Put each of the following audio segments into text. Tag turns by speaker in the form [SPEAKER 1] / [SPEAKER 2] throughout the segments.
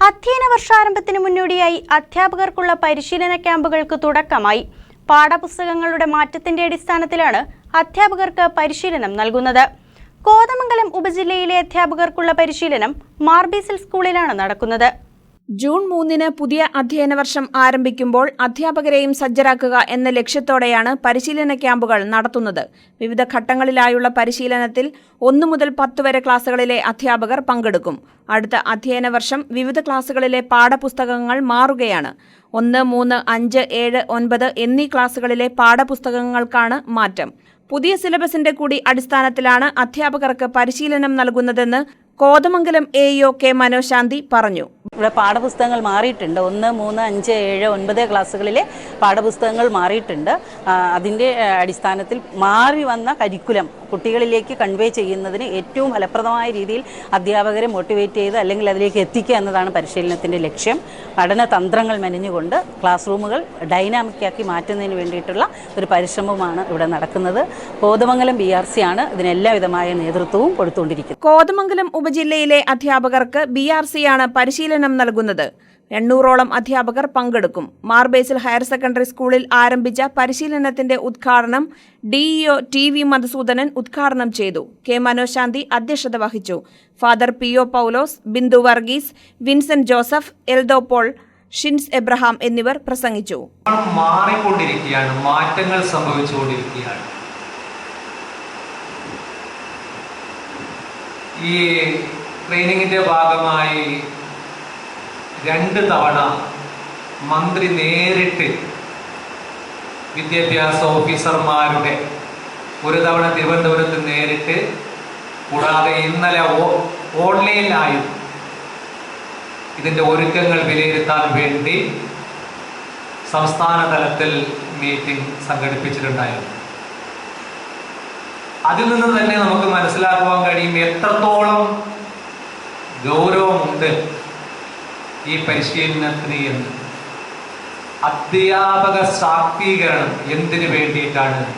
[SPEAKER 1] അധ്യയന വർഷാരംഭത്തിന് മുന്നോടിയായി അധ്യാപകർക്കുള്ള പരിശീലന ക്യാമ്പുകൾക്ക് തുടക്കമായി. പാഠപുസ്തകങ്ങളുടെ മാറ്റത്തിന്റെ അടിസ്ഥാനത്തിലാണ് അധ്യാപകർക്ക് പരിശീലനം നൽകുന്നത്. കോതമംഗലം ഉപജില്ലയിലെ അധ്യാപകർക്കുള്ള പരിശീലനം മാർബീസിൽ സ്കൂളിലാണ് നടക്കുന്നത്.
[SPEAKER 2] ജൂൺ മൂന്നിന് പുതിയ അധ്യയന വർഷം ആരംഭിക്കുമ്പോൾ അധ്യാപകരെയും സജ്ജരാക്കുക എന്ന ലക്ഷ്യത്തോടെയാണ് പരിശീലന ക്യാമ്പുകൾ നടത്തുന്നത്. വിവിധ ഘട്ടങ്ങളിലായുള്ള പരിശീലനത്തിൽ ഒന്നു മുതൽ പത്ത് വരെ ക്ലാസുകളിലെ അധ്യാപകർ പങ്കെടുക്കും. അടുത്ത അധ്യയന വർഷം വിവിധ ക്ലാസുകളിലെ പാഠപുസ്തകങ്ങൾ മാറുകയാണ്. ഒന്ന് മൂന്ന് അഞ്ച് ഏഴ് ഒൻപത് എന്നീ ക്ലാസുകളിലെ പാഠപുസ്തകങ്ങൾക്കാണ് മാറ്റം. പുതിയ സിലബസിന്റെ കൂടി അടിസ്ഥാനത്തിലാണ് അധ്യാപകർക്ക് പരിശീലനം നൽകുന്നതെന്ന് Kothamangalam A EO K Manoshanthi പറഞ്ഞു.
[SPEAKER 3] ഇവിടെ പാഠപുസ്തകങ്ങൾ മാറിയിട്ടുണ്ട്. ഒന്ന് മൂന്ന് അഞ്ച് ഏഴ് ഒൻപത് ക്ലാസ്സുകളിലെ പാഠപുസ്തകങ്ങൾ മാറിയിട്ടുണ്ട്. അതിന്റെ അടിസ്ഥാനത്തിൽ മാറി വന്ന കരിക്കുലം കുട്ടികളിലേക്ക് കൺവേ ചെയ്യുന്നതിന് ഏറ്റവും ഫലപ്രദമായ രീതിയിൽ അധ്യാപകരെ മോട്ടിവേറ്റ് ചെയ്ത് അല്ലെങ്കിൽ അതിലേക്ക് എത്തിക്കുക എന്നതാണ് പരിശീലനത്തിന്റെ ലക്ഷ്യം. പഠന തന്ത്രങ്ങൾ മെനഞ്ഞുകൊണ്ട് ക്ലാസ് റൂമുകൾ ഡൈനാമിക്കാക്കി മാറ്റുന്നതിന് വേണ്ടിയിട്ടുള്ള ഒരു പരിശ്രമമാണ് ഇവിടെ നടക്കുന്നത്. കോതമംഗലം ബി ആർ സി ആണ് ഇതിന് എല്ലാവിധമായ നേതൃത്വവും കൊടുത്തുകൊണ്ടിരിക്കുന്നത്.
[SPEAKER 2] കോതമംഗലം ഉപജില്ലയിലെ അധ്യാപകർക്ക് ബി ആർ സിയാണ് പരിശീലനം നൽകുന്നത്. എണ്ണൂറോളം അധ്യാപകർ പങ്കെടുക്കും. മാർബേസിൽ ഹയർ സെക്കൻഡറി സ്കൂളിൽ ആരംഭിച്ച പരിശീലനത്തിന്റെ ഉദ്ഘാടനം ഡിഇഒ ടി വി മധുസൂദനൻ ഉദ്ഘാടനം ചെയ്തു. കെ മനോശാന്തി അധ്യക്ഷത വഹിച്ചു. Father P O Paulose Bindu Varghese Vincent Joseph Eldho Paul Shins Abraham എന്നിവർ പ്രസംഗിച്ചു.
[SPEAKER 4] മാറിക്കൊണ്ടിരിക്കുകയാണ്. മാറ്റങ്ങൾ സംഭവിച്ചുകൊണ്ടിരിക്കുകയാണ്. ഈ ട്രെയിനിങ്ങിന്റെ ഭാഗമായി രണ്ട് തവണ മന്ത്രി നേരിട്ട് വിദ്യാഭ്യാസ ഓഫീസർമാരുടെ ഒരു തവണ തിരുവനന്തപുരത്ത് നേരിട്ട് കൂടാതെ ഇന്നലെ ഓൺലൈനിലായും ഇതിന്റെ ഒരുക്കങ്ങൾ വിലയിരുത്താൻ വേണ്ടി സംസ്ഥാന തലത്തിൽ മീറ്റിംഗ് സംഘടിപ്പിച്ചിട്ടുണ്ടായിരുന്നു. അതിൽ നിന്ന് തന്നെ നമുക്ക് മനസ്സിലാക്കുവാൻ കഴിയും എത്രത്തോളം ഗൗരവമുണ്ട് ഈ പരിശീലനത്തിന് എന്ന്. അധ്യാപക ശാക്തീകരണം എന്തിനു വേണ്ടിയിട്ടാണ്?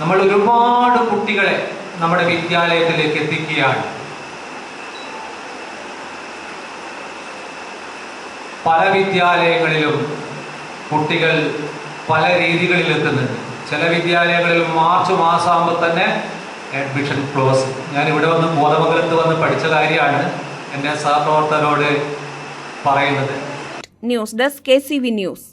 [SPEAKER 4] നമ്മൾ ഒരുപാട് കുട്ടികളെ നമ്മുടെ വിദ്യാലയത്തിലേക്ക് എത്തിക്കുകയാണ്. പല വിദ്യാലയങ്ങളിലും കുട്ടികൾ പല രീതികളിൽ എത്തുന്നുണ്ട് ചില വിദ്യാലയങ്ങളിൽ മാർച്ച് മാസമാകുമ്പോൾ തന്നെ അഡ്മിഷൻ ക്ലോസ് ഞാൻ ഇവിടെ വന്ന് ബോധമംഗലത്ത് വന്ന് പഠിച്ച കാര്യമാണ് എന്റെ സഹപ്രവർത്തകരോട് പറയുന്നത്.
[SPEAKER 2] News desk K C V news